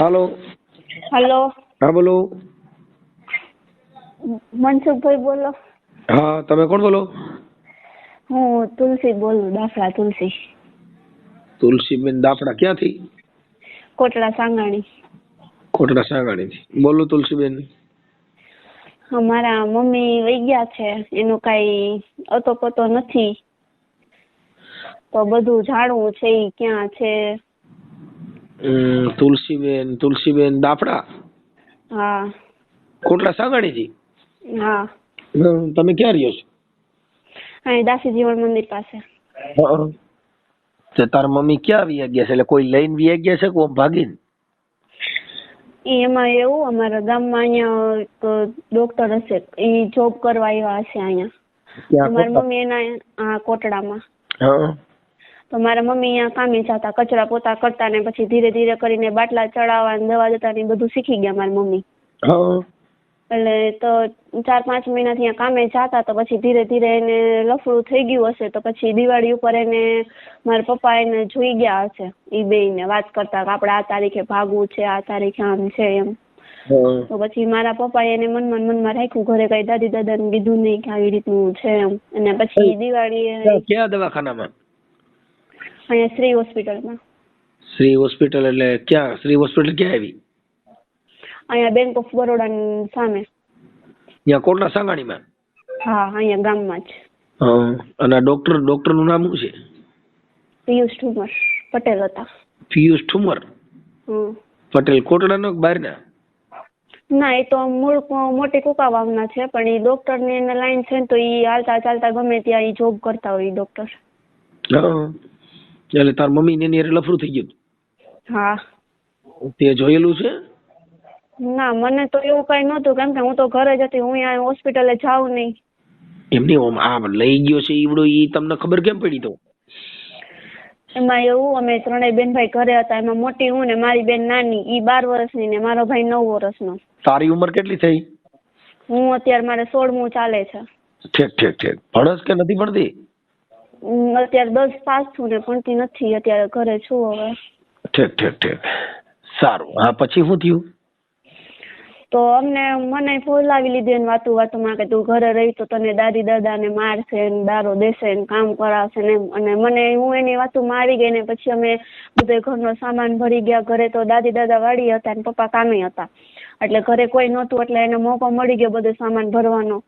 હાલો. Hello. હા બોલો. મનસુખભાઈ બોલો. હા તમે કોણ બોલો? હું તુલસી બોલું દાફડા તુલસી. તુલસીબેન દાફડા ક્યાંથી? કોટડા સાંગાણી. કોટડા સાંગાણીથી. બોલો તુલસીબેન. અમારા મમ્મી વહી ગયા છે. એનો કાઈ અતો પતો નથી. તો બધું જાણવું છે એ ક્યાં છે. તુલસીબેન તુલસીબેન દાફડા? હા. કોટલા સાંગાણીથી હા. તમે ક્યાં રહ્યો છો? અહીં દાસી જીવન મંદિર પાસે. હા. તે તાર મમ્મી ક્યાં વી ગયા છે? એટલે કોઈ લઈને વી ગયા છે કે ઓમ ભાગીને? એમાં એવું અમારા ગામમાં અહીંયા એક ડોક્ટર હશે. ઈ જોબ કરવા આવ્યા હશે અહીંયા. મારી મમ્મી એના આ કોટડામાં. હા. તો મારા મમ્મી અહીંયા કામે જતા કચરા પોતા કરતા ને પછી ધીરે ધીરે કરીને બાટલા ચડાવવા ને દવા દેતા ને બધું શીખી ગયા મારી મમ્મી. એટલે તો ચાર પાંચ મહિનાથી અહીંયા કામે જતા તો પછી ધીરે ધીરે એને લફડું થઈ ગયું હશે તો પછી દિવાળી ઉપર એને મારા પપ્પા એને જોઈ ગયા હશે ઈ બેયને વાત કરતા કે આપણે આ તારીખે ભાગવું છે આ તારીખે આમ છે એમ. તો પછી મારા પપ્પાએ એને મનમાં ને મનમાં રાખ્યું ઘરે કઈ દાદી દાદાને કીધું નહીં કે આવી રીતનું છે એમ. અને પછી દિવાળી ક્યાં દવાખાનામાં? અહીંયા શ્રી હોસ્પિટલમાં. શ્રી હોસ્પિટલ એટલે ક્યાં? શ્રી હોસ્પિટલ ક્યાં આવી? અહીંયા બેંક ઓફ બરોડા સામે. ત્યાં કોટલા સાંગાણીમાં? હા અહીંયા ગામમાં જ. અને ડોક્ટર ડોક્ટરનું નામ શું છે? પિયુષ ઠુમર પટેલ હતા. પિયુષ ઠુમર. પટેલ કોટડાનો બહારના? ના એ તો મૂળ મોટી કુકાવાવના છે પણ એ ડોક્ટરની એને લાઈન છે ને તો એ હાલતા ચાલતા ગમે ત્યાં ઈ જોબ કરતા હોય ડોક્ટર. હા. એટલે તાર મમ્મી ને એની હારે લફરું થઈ ગયું હા. તે જોયેલું છે? ના મને તો એવું કઈ નહોતું કેમ કે હું તો ઘરે જ હતી હું અહીંયા હોસ્પિટલે જાઉં નહીં. એમની ઓમ આ લઈ ગયો છે ઈવડો ઈ તમને ખબર કેમ પડી તો? એમાં એવું અમે ત્રણેય બેન ભાઈ ઘરે હતા એમાં મોટી હું ને મારી બેન નાની ઈ બાર વર્ષની ને મારો ભાઈ નવ વર્ષનો. તારી ઉંમર કેટલી થઈ? હું અત્યારે મારે સોળમું ચાલે છે. ઠીક ઠીક ઠીક. ભણસ કે નથી ભણતી? અત્યારે દસ પાસ છું ને ભણતી નથી અત્યારે ઘરે છું હવે. ઠીક ઠીક ઠીક. સારું. હા પછી શું થયું? તો અમને મને ફોલાવી લીધી એને વાતું વાતુમાં કે તું ઘરે રહી તો તને દાદી દાદાને મારશે ને દારો દેશે ને કામ કરાવશે ને અને મને હું એની વાતુમાં આવી ગઈ ને પછી અમે બધો ઘરનો સામાન ભરી ગયા. ઘરે તો દાદી દાદા વાળી હતા ને પપ્પા કામે હતા. એટલે ઘરે કોઈ નહોતું એટલે એને મોકો મળી ગયો બધો સામાન ભરવાનો.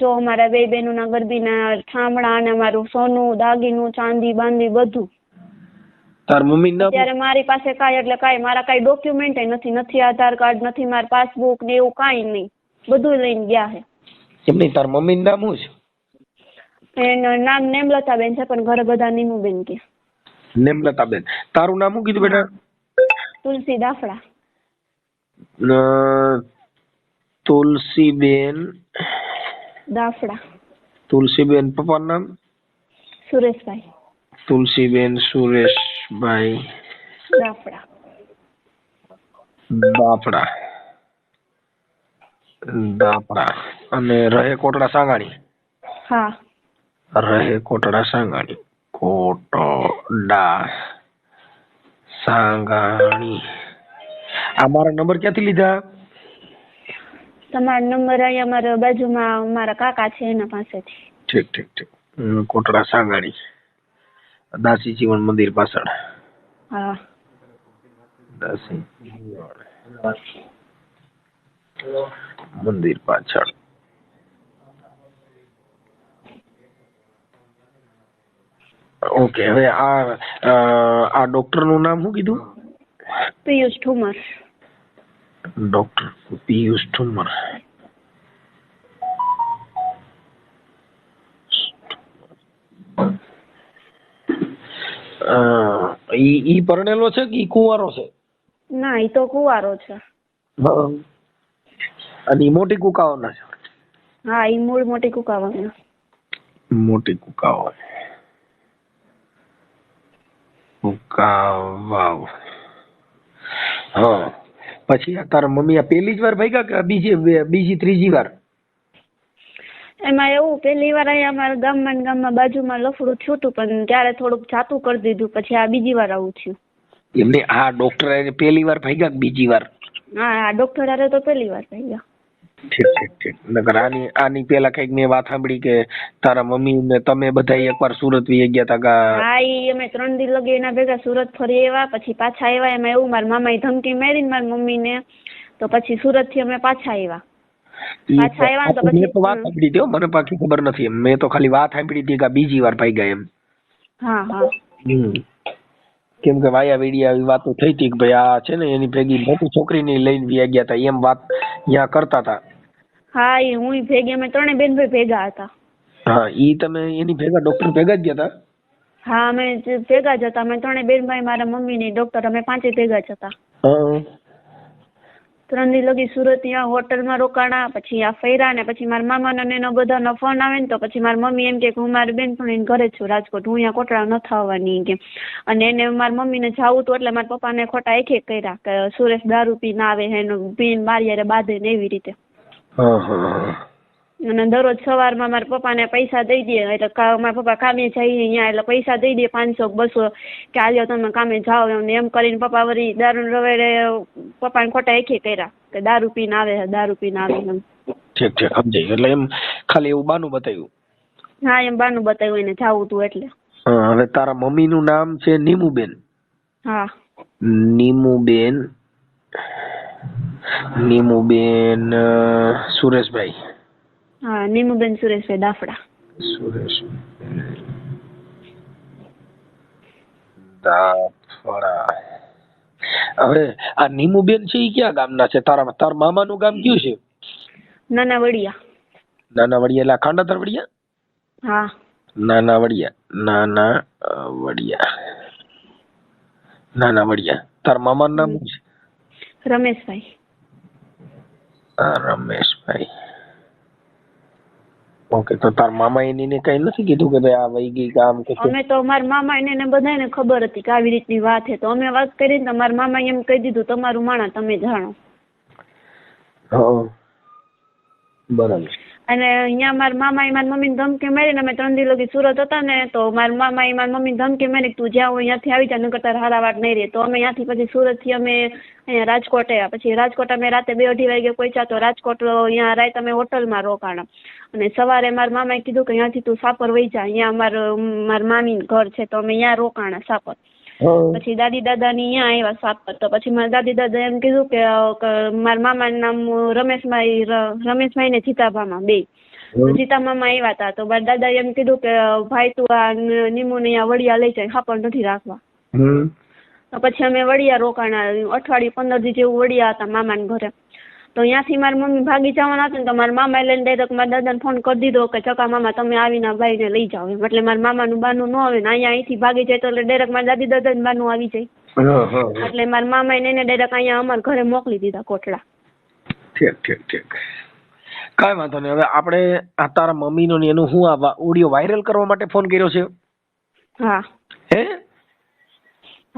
જો અમારા બે બહેનોના ગરબીના ઠામડા અને અમારું સોનું દાગીનું ચાંદી બાંદી બધું. તાર મમ્મી ના ત્યારે મારી પાસે કાંઈ એટલે કાંઈ મારા કાંઈ ડોક્યુમેન્ટ નથી નથી આધાર કાર્ડ નથી માર પાસબુક ને એવું કાંઈ નહીં. બધું લઈને ગયા છે એમ નહીં તાર મમ્મી નામ શું છે? એનું નામ નેમલતાબેન છે પણ ઘરે બધા નીમુબેન કે. નેમલતાબેન. તારું નામ શું કીધું બેટા? તુલસી દાફડા. તુલસી તુલસીબેન દાફડા તુલસીબેન પપ્પાનું નામ સુરેશભાઈ તુલસીબેન સુરેશભાઈ દાફડા દાફડા દાફડા અને રહે કોટડા સાંગાણી હા રહે કોટડા સાંગાણી કોટડા સાંગાણી આ મારા નંબર ક્યાંથી લીધા તમારો નંબર અહીંયા મારા બાજુમાં મારા કાકા છે એના પાસેથી. ઠીક ઠીક ઠીક. કોટડા સાંગાણી દાસી જીવન મંદિર પાછળ. હા. દાસી મંદિર પાછળ. ઓકે હવે આ આ ડોક્ટરનું નામ શું કીધું? પિયુષ ઠુમર. ડોક્ટર પિયુષ ઠુમર ઈ ઈ પરણેલો છે કે ઈ કુંવારો છે ના એ તો કુંવારો છે અને ઈ મોટી કુકાવાના છે હા એ મૂળ મોટી કુકાવાના મોટી કુકાઓ કુકાવાવ હા પછી તારા મમ્મી આ પહેલી જ વાર ભાગ્યા કે બીજી બીજી ત્રીજી વાર? એમાં એવું પહેલી વાર અહીંયા અમારા ગામમાં ને ગામમાં બાજુમાં લફડું થયું હતું પણ ત્યારે થોડુંક જાતું કરી દીધું પછી આ બીજી વાર આવું થયું. એમને આ ડોક્ટર પહેલી વાર ભાગ્યા કે બીજી વાર? હા આ ડોક્ટર હારે તો પહેલી વાર ભાઈ ગયા ઠીક ઠીક ઠીક. નકર આની આની પેલા કંઈક મેં વાત સાંભળી કે તારા મમ્મી ને તમે બધા એકવાર સુરત વી ગયા તા કા હા ઈ અમે ત્રણ દી લગી એના ભેગા સુરત ફરી આવ્યા પછી પાછા આવ્યા એમાં એવું મારા મામાએ ધમકી મારી ને મારી મમ્મીને તો પછી સુરતથી અમે પાછા આવ્યા. પાછા આવ્યા ને તો મેં પછી- તો વાત સાંભળી હતી મને પાકી ખબર નથી મેં તો ખાલી વાત સાંભળી હતી કે બીજી વાર ભાઈ ગયા એમ. હા હા. હમ. કેમ કે વાયા વેડિયા આવી વાતો થઈ હતી કે ભાઈ આ છે ને એની ભેગી મોટી છોકરીને લઈને વ્યા ગયા હતા એમ વાત ત્યાં કરતા હતા હા એ હું ભેગી અમે ત્રણેય બેન ભાઈ ભેગા હતા. હા ઈ તમે એની ભેગા ડોક્ટર ભેગા જ ગયા હતા હા અમે ભેગા જ હતા. અમે ત્રણેય બેન ભાઈ મારા મમ્મી ની ડોક્ટર અમે પાંચે ભેગા જ હતા. ત્રણ દી લગી સુરત ત્યાં હોટલમાં રોકાણા પછી આ ફેરા ને પછી મારા મામાનો ને એનો બધાનો ફોન આવે ને તો પછી મારી મમ્મી એમ કે હું મારી બેનપણીને ઘરે છું રાજકોટ. હું અહીંયા કોટડા ન થવાની કે. અને એને મારી મમ્મીને જાવું તો એટલે મારા પપ્પાને ખોટા એક એક કર્યા કે સુરેશ દારૂ પીને આવે એનો પીને મારી યારે બાંધે ને એવી રીતે. અને દરરોજ સવારમાં મારા પપ્પાને પૈસા દઈ દે એટલે મારા પપ્પા કામે જાય અહીંયા એટલે પૈસા દઈ દે પાંચસો બસો કે આજે તમે કામે જાઓ એમ એમ કરીને પપ્પા વળી દારૂ રવેડે પપ્પાને ખોટા એકે કર્યા કે દારૂ પીને આવે છે દારૂ પીને આવે એમ. ઠીક ઠીક સમજાઈ એટલે એમ ખાલી એવું બાનું બતાવ્યું? હા એમ બાનું બતાવ્યું એને જાવું તું એટલે. હા હવે તારા મમ્મી નું નામ છે નીમુબેન. હા. નીમુબેન નીમુબેન સુરેશભાઈ. હા નીમુબેન સુરેશભાઈ દાફડા. સુરેશ દાફડા. હવે આ નીમુબેન છે એ ક્યાં ગામના છે? તારા મામા મામાનું ગામ કયું છે? નાના વડિયા નાના વડિયા એટલે ખાંડાતર વડિયા હા. નાના વડિયા નાના વડિયા નાના વડિયા તારા મામાનું નામ શું છે? રમેશભાઈ. રમેશભાઈ. ઓકે તો તાર મામા એની ને કઈ નથી કીધું કે ભાઈ આ વહી ગઈ કામ કે અમે તો મારા મામા એને ને બધાને ખબર હતી કે આવી રીતની વાત છે. તો અમે વાત કરી ને તમારા મારા મામાએ એમ કહી દીધું તમારું માણા તમે જાણો. હા બરાબર. અને અહીંયા મારા મામાએ મારી મમ્મીને ધમકી મારીને અમે ત્રણ દી લગી સુરત હતા ને, તો મારા મામાએ મારી મમ્મીને ધમકી મારી તું જ્યાં હોય ત્યાંથી આવી જા, નકર તારે હારા વાત નહીં રહે. તો અમે ત્યાંથી પછી સુરતથી અમે અહીંયા રાજકોટ આવ્યા. પછી રાજકોટ અમે રાતે બે અઢી વાગે પહોંચ્યા તો રાજકોટ અહીંયા રાત અમે હોટલમાં રોકાણા. અને સવારે મારા મામાએ કીધું કે અહીંયાથી તું સાપર વહી જા. અહીંયા અમારું, મારા મામીનું ઘર છે તો અમે અહીંયા રોકાણા સાપર. હા પછી દાદી દાદાની અહીંયા આવ્યા સાપર તો પછી મારા દાદી દાદા એમ કીધું કે મારા મામાનું નામ રમેશભાઈ રમેશભાઈ ને જીતાભામાં બે. સીતા જીતા મામા આવ્યા હતા તો મારા દાદાએ એમ કીધું કે ભાઈ તું આ નિમુ નીમુને અહીંયા વડિયા લઈ જાય ખાપર નથી રાખવા. તો પછી અમે વડિયા રોકાણા અઠવાડિયું પંદર દી જેવું વડિયા હતા મામાના ઘરે. તો ત્યાંથી મારી મમ્મી ભાગી જવાના હતા ને તો મારા મામાએ લઈને ડાયરેક્ટ મારા દાદાને ફોન કરી દીધો કે ચકા મામા તમે આવીને આ ભાઈને લઈ જાઓ. એમ એટલે મારા મામાનું બાનું ન આવે ને અહીંયા અહીંથી ભાગી જાય તો એટલે ડાયરેક્ટ મારા દાદી દાદાને બાનું આવી જાય. એટલે મારા મામાએ એને ડાયરેક્ટ અહીંયા અમારા ઘરે મોકલી દીધા કોટડા ઠીક ઠીક ઠીક. કાંઈ વાંધો નહીં. હવે આપણે આ તારા મમ્મીનો ને એનું હું આ ઓડિયો વાયરલ કરવા માટે ફોન કર્યો છે? હા. હે?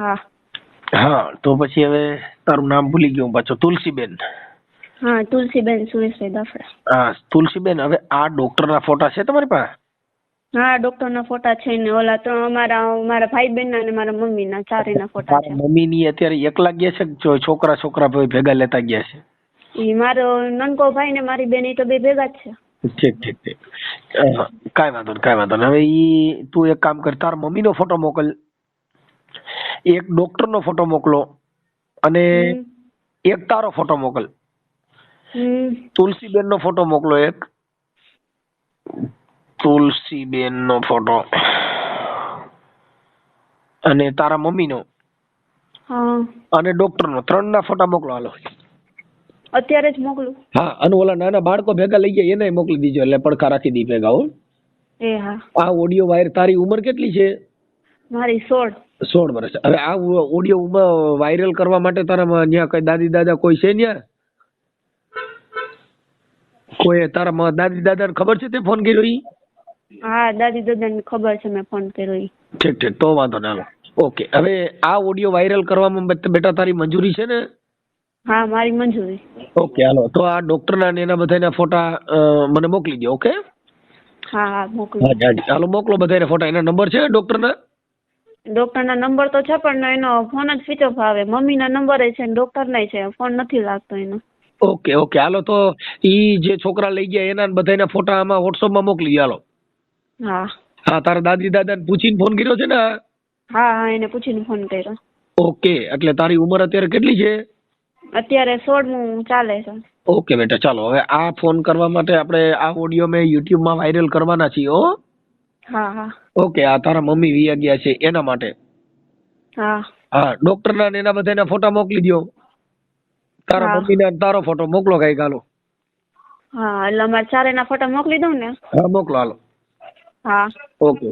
હા. હા તો પછી હવે તારું નામ ભૂલી ગયો પાછો તુલસીબેન. હા તુલસીબેન સુરેશભાઈ દાફડા. હા તુલસીબેન હવે આ ડોક્ટરના ફોટા છે તમારી પાસે? હા ડોક્ટરના ફોટા છે ને ઓલા તો અમારા મારા ભાઈ બહેનના અને મારા મમ્મીના ચારેયના ફોટા છે. તારા મમ્મી ની અત્યારે એકલા ગયા છે છોકરા છોકરા ભાઈ ભેગા લેતા ગયા છે? ઈ મારો નનકો ભાઈ ને મારી બેન તો બે ભેગા જ છે. ઠીક ઠીક ઠીક. કાંઈ વાંધો નહીં કાંઈ વાંધો નહીં હવે ઈ તું એક કામ કર તાર મમ્મીનો ફોટો મોકલ. એક ડોક્ટરનો ફોટો મોકલો અને એક તારો ફોટો મોકલ. હમ. તુલસીબેનનો ફોટો મોકલો એક. તુલસીબેનનો ફોટો. અને તારા મમ્મીનો. હા. અને ડોક્ટર નો ત્રણ ના ફોટા મોકલો હાલો. અત્યારે જ મોકલું. હા અને ઓલા નાના બાળકો ભેગા લઈ ગયા એને મોકલી દીજો. એટલે પડખા રાખી દી ભેગા હો. એ હા. આ ઓડિયો વાયર તારી ઉંમર કેટલી છે? મારી સોળ. સોળ વર્ષ. હવે આ ઓડિયો વાયરલ કરવા માટે તારા ત્યાં કઈ દાદી દાદા કોઈ છે ત્યાં કોઈ તારા મ- દાદી ને ખબર છે તે ફોન કર્યો ઈ? હા દાદી દાદા ને ખબર છે મેં ફોન કર્યો ઈ. ઠીક ઠીક તો વાંધો ના ઓકે હવે આ ઓડિયો વાયરલ કરવામાં બેટા તારી મંજૂરી છે ને? હા મારી મંજૂરી. ઓકે હાલો તો આ ડોક્ટર ના એના બધાના ફોટા મને મોકલી દો ઓકે? હા હા મોકલો. હાલો મોકલો બધાને ફોટા. એના નંબર છે ડોક્ટરના? ડૉક્ટરના નંબર તો છે પણ એનો ફોન જ સ્વિચ ઓફ આવે. મમ્મીના નંબર છે ને ના છે. ફોન નથી લાગતો એનો. Okay okay. હાલો તો ઈ જે છોકરા લઈ ગયા એના બધાના ફોટા આમાં વોટ્સઅપમાં મોકલી હાલો. હા. હા તારા દાદી દાદાને પૂછીને ફોન કર્યો છે ને? હા હા એને પૂછીને ફોન કર્યો. ઓકે એટલે તારી ઉંમર અત્યારે કેટલી છે? અત્યારે સોળમું ચાલે છે. ઓકે બેટા ચાલો. હવે આ ફોન કરવા માટે આપણે આ ઓડિયો મેં યુટ્યુબમાં વાયરલ કરવાના છીએ હો. હા હા. ઓકે આ તારા મમ્મી વિયા ગયા છે એના માટે. હા. હા ડોક્ટરના ને એના બધાના ફોટા મોકલી દો તારા મમ્મી ને તારો ફોટો મોકલો કઈ ગાલો હા એટલે અમારે ચારે ના ફોટો મોકલી દઉં ને? હા મોકલો હાલો. હા. ઓકે.